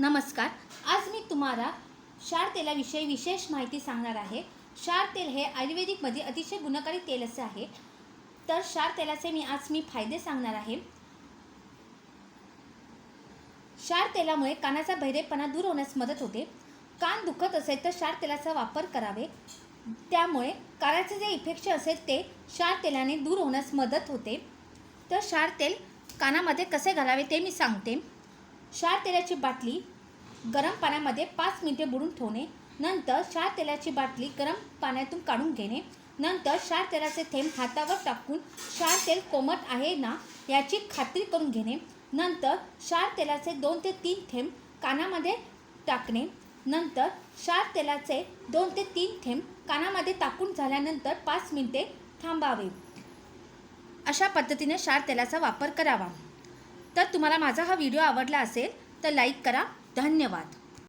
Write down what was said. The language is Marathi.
नमस्कार. आज मी तुम्हाला क्षार तेलाविषयी विशेष माहिती सांगणार आहे. क्षार तेल हे आयुर्वेदिकमध्ये अतिशय गुणकारी तेल असे आहे. तर क्षार तेलाचे मी आज मी फायदे सांगणार आहे. क्षार तेलामुळे कानाचा बहिरेपणा दूर होण्यास मदत होते. कान दुखत असेल तर क्षार तेलाचा वापर करावे. त्यामुळे कानाचे जे इफेक्शन असेल ते क्षार तेलाने दूर होण्यास मदत होते. तर क्षार तेल कानामध्ये कसे घालावे ते मी सांगते. क्षार तेलाची बाटली गरम पाण्यामध्ये पाच मिनिटे बुडून ठेवणे. नंतर क्षार तेलाची बाटली गरम पाण्यातून काढून घेणे. नंतर क्षार तेलाचे थेंब हातावर टाकून क्षार तेल कोमट आहे ना याची खात्री करून घेणे. नंतर क्षार तेलाचे दोन ते तीन थेंब कानामध्ये टाकणे. नंतर क्षार तेलाचे दोन ते तीन थेंब कानामध्ये टाकून झाल्यानंतर पाच मिनिटे थांबावे. अशा पद्धतीने क्षार तेलाचा वापर करावा. तर तुम्हाला माझा हा व्हिडिओ आवडला असेल तर लाईक करा. धन्यवाद.